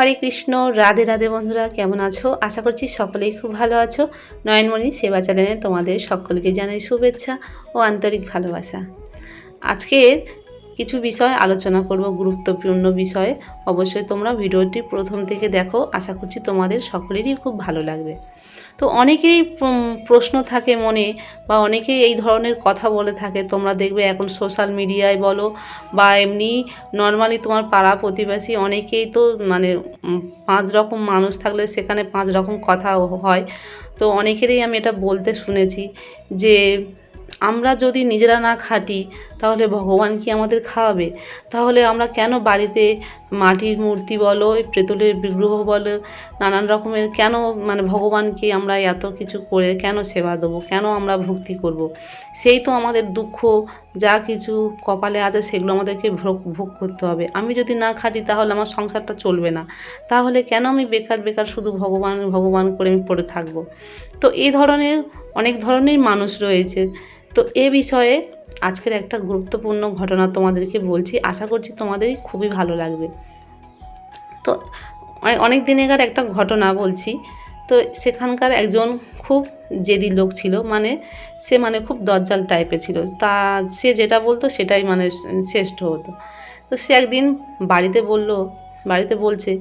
হরে কৃষ্ণ, রাধে রাধে বন্ধুরা, কেমন আছো? আশা করছি সকলেই খুব ভালো আছো। নয়নমণি সেবা চ্যানেলে তোমাদের সকলকে জানাই শুভেচ্ছা ও আন্তরিক ভালোবাসা। আজকের কিছু বিষয় আলোচনা করব, গুরুত্বপূর্ণ বিষয়ে। অবশ্যই তোমরা ভিডিওটি প্রথম থেকে দেখো, আশা করছি তোমাদের সকলেরই খুব ভালো লাগবে। তো অনেকেরই প্রশ্ন থাকে মনে বা অনেকেই এই ধরনের কথা বলে থাকে। তোমরা দেখবে এখন সোশ্যাল মিডিয়ায় বলো বা এমনি নর্মালি তোমার পাড়া প্রতিবেশী অনেকেই তো মানে পাঁচ রকম মানুষ থাকলে সেখানে পাঁচ রকম কথা হয়। তো অনেকেরই আমি এটা বলতে শুনেছি যে আমরা যদি নিজেরা না খাটি তাহলে ভগবান কি আমাদের খাওয়াবে? তাহলে আমরা কেন বাড়িতে মাটির মূর্তি বলো, এই প্রেতলের বিগ্রহ বলো, নানান রকমের কেন মানে ভগবানকে আমরা এত কিছু করে কেন সেবা দেবো, কেন আমরা ভক্তি করব। সেই তো আমাদের দুঃখ, যা কিছু কপালে আছে সেগুলো আমাদেরকে ভোগ করতে হবে। আমি যদি না খাটি তাহলে আমার সংসারটা চলবে না। তাহলে কেন আমি বেকার বেকার শুধু ভগবান ভগবান করে আমি পড়ে থাকব? তো এই ধরনের, অনেক ধরনের মানুষ রয়েছে। তো এ বিষয়ে আজকের একটা গুরুত্বপূর্ণ ঘটনা তোমাদেরকে বলছি, আশা করছি তোমাদেরই খুবই ভালো লাগবে। তো অনে- অনেক দিনেকার একটা ঘটনা বলছি, তো সেখানকার একজন খুব জেদি লোক ছিল মানে সে মানে খুব দজ্জাল টাইপের ছিল। তা সে যেটা বলতো সেটাই মানে শ্রেষ্ঠ হতো। তো সে একদিন বাড়িতে বলল, বাড়িতে বলছে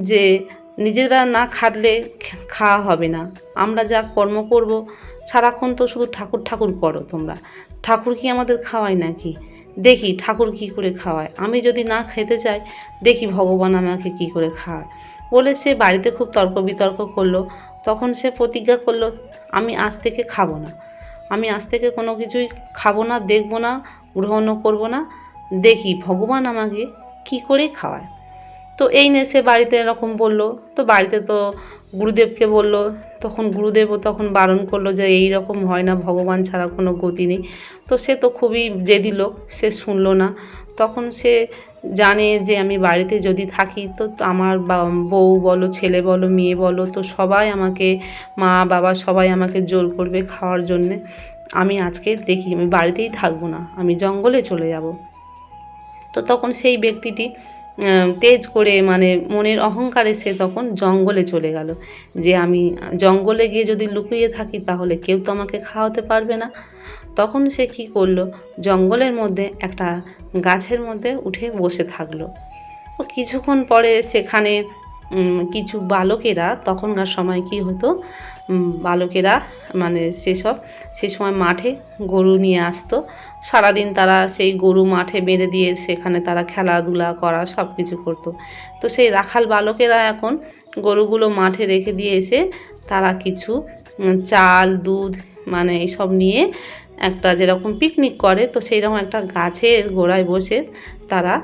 যে নিজেরা না খাটলে খাওয়া হবে না। আমরা যা কর্ম করব, সারাক্ষণ তো শুধু ঠাকুর ঠাকুর করো তোমরা। ঠাকুর কি আমাদের খাওয়ায় নাকি? দেখি ঠাকুর কি করে খাওয়ায়। আমি যদি না খেতে চাই, দেখি ভগবান আমাকে কি করে খাওয়ায়। বলে সে বাড়িতে খুব তর্ক বিতর্ক করল। তখন সে প্রতিজ্ঞা করল, আমি আজ থেকে খাব না। আমি আজ থেকে কোনো কিছুই খাব না, দেখব না, গ্রহণও করব না। দেখি ভগবান আমাকে কি করে খাওয়ায়। তো এই নিয়ে সে বাড়িতে এরকম বলল, তো বাড়িতে তো গুরুদেবকে বলল, তখন গুরুদেবও তখন বারণ করল যে এই রকম হয় না, ভগবান ছাড়া কোনো গতি নেই। তো সে তো খুবই জেদি লোক, সে শুনলো না। তখন সে জানে যে আমি বাড়িতে যদি থাকি তো আমার বউ বলো, ছেলে বলো, মেয়ে বলো, তো সবাই আমাকে, মা, বাবা সবাই আমাকে জোর করবে খাওয়ার জন্যে। আমি আজকে দেখি, আমি বাড়িতেই থাকব না, আমি জঙ্গলে চলে যাব। তো তখন সেই ব্যক্তিটি তেজ করে মানে মনের অহংকারে সে তখন জঙ্গলে চলে গেল। যে আমি জঙ্গলে গিয়ে যদি লুকিয়ে থাকি তাহলে কেউ তো আমাকে খাওয়াতে পারবে না। তখন সে কি করল? জঙ্গলের মধ্যে একটা গাছের মধ্যে উঠে বসে থাকল। কিছুক্ষণ পরে সেখানে কিছু বালকেরা, তখনকার সময় কি হতো? বালকেরা মানে সেসব, সে সময় মাঠে গরু নিয়ে আসতো। সারাদিন তারা সেই গরু মাঠে বেঁধে দিয়ে সেখানে তারা খেলাধুলা করা সব কিছু করতো। তো সেই রাখাল বালকেরা এখন গরুগুলো মাঠে রেখে দিয়ে এসে তারা কিছু চাল, দুধ মানে এইসব নিয়ে একটা যেরকম পিকনিক করে, তো সেই রকম একটা গাছের গোড়ায় বসে তারা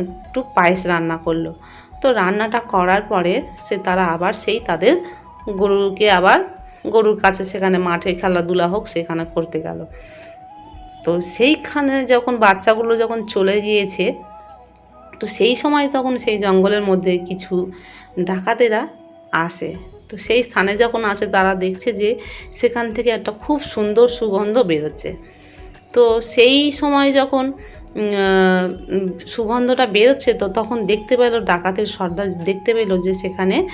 একটু পায়েস রান্না করল। তো রান্নাটা করার পরে সে তারা আবার সেই তাদের গরুকে আবার গরুর কাছে সেখানে মাঠে খেলাধুলা হোক সেখানে করতে গেল। তো সেইখানে যখন বাচ্চাগুলো যখন চলে গিয়েছে, তো সেই সময় তখন সেই জঙ্গলের মধ্যে কিছু ডাকাতেরা আসে। তো সেই স্থানে যখন আসে, তারা দেখছে যে সেখান থেকে একটা খুব সুন্দর সুগন্ধ বেরোচ্ছে। তো সেই সময় যখন সুগন্ধটা বেরোচ্ছে তো তখন দেখতে পেল, ডাকাতের সর্দার দেখতে পেল যে সেখানে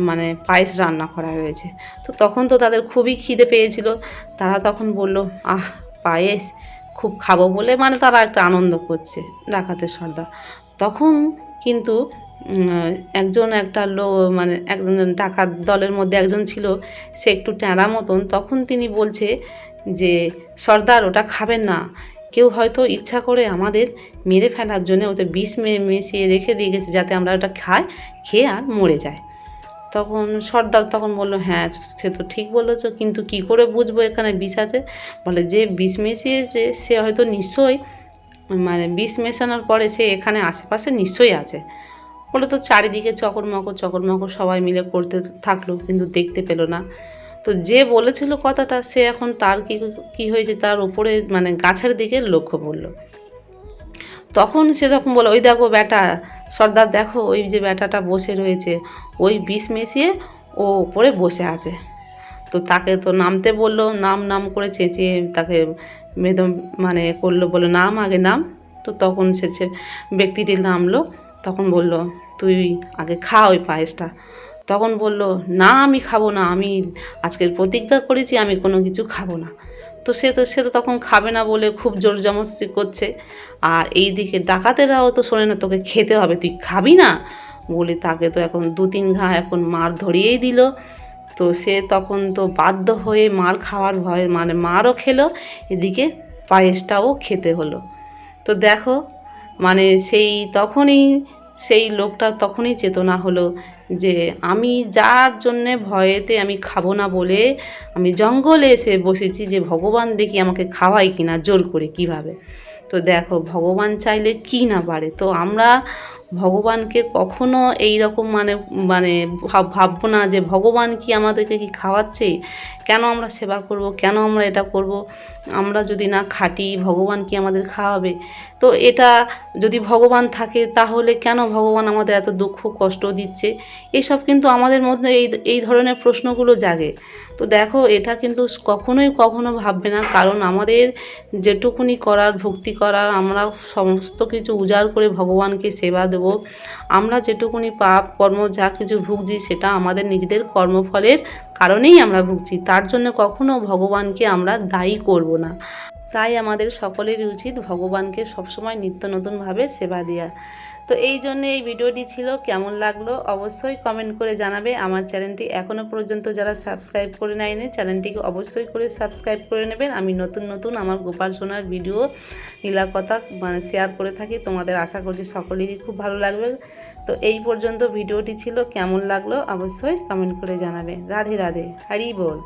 মানে পায়েস রান্না করা হয়েছে। তো তখন তো তাদের খুবই খিদে পেয়েছিল। তারা তখন বলল, আহ, পায়েস খুব খাব বলে মানে তারা একটা আনন্দ করছে ডাকাতের সর্দার। তখন কিন্তু একজন একটা লো মানে একজন ডাকাত দলের মধ্যে একজন ছিল, সে একটু ট্যাঁড়া মতন। তখন তিনি বলছে যে, সর্দার, ওটা খাবেন না। কেউ হয়তো ইচ্ছা করে আমাদের মেরে ফেলার জন্য ওতে বিষ মিশিয়ে রেখে দিয়ে গেছে যাতে আমরা ওটা খাই, খেয়ে আর মরে যায়। তখন সর্দার তখন বলল হ্যাঁ সে তো ঠিক বলেছ, কিন্তু কি করে বুঝব এখানে বিষ আছে? বলে, যে বিষ মিশিয়েছে, সে হয়তো নিশ্চয়ই মানে বিষ মেশানোর পরে সে এখানে আশেপাশে নিশ্চয়ই আছে। বলে তো চারিদিকে চকরমকর চকরমকর সবাই মিলে করতে থাকল, কিন্তু দেখতে পেল না। তো যে বলেছিল কথাটা, সে এখন তার কি কি হয়েছে তার উপরে মানে গাছের দিকে লক্ষ্য পড়ল তখন সে তখন বলে ওই দেখো ব্যাটা, সর্দার দেখো, ওই যে ব্যাটাটা বসে রয়েছে, ওই বিষ মিশিয়ে ও ওপরে বসে আছে। তো তাকে তো নামতে বলল, নাম নাম করে চেঁচিয়ে তাকে বেদম মানে করল, বলল, নাম আগে নাম। তো তখন সে সে ব্যক্তিটি নামলো, তখন বলল, তুই আগে খা ওই পায়েসটা। তখন বলল, না, আমি খাব না। আমি আজকের প্রতিজ্ঞা করেছি, আমি কোনো কিছু খাব না। তো সে তো সে তো তখন খাবে না বলে খুব জোর জমস্তি করছে। আর এই দিকে ডাকাতেরাও তো শোনে না, তোকে খেতে হবে, তুই খাবি না? বলে তাকে তো এখন দু তিন ঘা এখন মার ধরিয়েই দিল। তো সে তখন তো বাধ্য হয়ে মার খাওয়ার ভয়ে মানে মারও খেলো, এদিকে পায়েসটাও খেতে হলো। তো দেখো মানে সেই তখনই, সেই লোকটার তখনই চেতনা হলো যে আমি যার জন্যে ভয়েতে আমি খাব না বলে আমি জঙ্গলে এসে বসেছি যে, ভগবান দেখি আমাকে খাওয়াই কিনা, জোর করে, কীভাবে? তো দেখো, ভগবান চাইলে কি না পারে? তো আমরা ভগবানকে কখনো এই রকম মানে মানে ভাব ভাববো না যে ভগবান কি আমাদেরকে কি খাওয়াচ্ছে? কেন আমরা সেবা করব? কেন আমরা এটা করব? আমরা যদি না খাটি, ভগবান কি আমাদের খাওয়াবে? তো এটা যদি ভগবান থাকে, তাহলে কেন ভগবান আমাদের এত দুঃখ, কষ্ট দিচ্ছে? এসব কিন্তু আমাদের মধ্যে এই এই ধরনের প্রশ্নগুলো জাগে। তো দেখো, এটা কিন্তু কখনোই কখনো ভাববে না। কারণ আমাদের যেটুকুনি করার, ভক্তি করার, আমরা সমস্ত কিছু উজাড় করে ভগবানকে সেবা দেব। আমরা যেটুকুনি পাপ, কর্ম, যা কিছু ভুগছি, সেটা আমাদের নিজেদের কর্মফলের কারণেই আমরা ভুগছি। তার জন্য কখনো ভগবানকে আমরা দায়ী করব না। তাই আমাদের সকলেরই উচিত ভগবানকে সবসময় নিত্য নতুনভাবে সেবা দেওয়া তো এই জন্য এই ভিডিওটি ছিল। কেমন লাগল অবশ্যই কমেন্ট করে জানাবে। আমার চ্যানেলটি এখনও পর্যন্ত যারা সাবস্ক্রাইব করে নেয়নি, চ্যানেলটিকে অবশ্যই করে সাবস্ক্রাইব করে নেবেন। আমি নতুন নতুন আমার গোপাল সোনার ভিডিও নীলাকথা মানে শেয়ার করে থাকি। তোমাদের আশা করছি সকলেরই খুব ভালো লাগবে। তো এই পর্যন্ত ভিডিওটি ছিল। কেমন লাগল অবশ্যই কমেন্ট করে জানাবে। রাধে রাধে। হারি বল।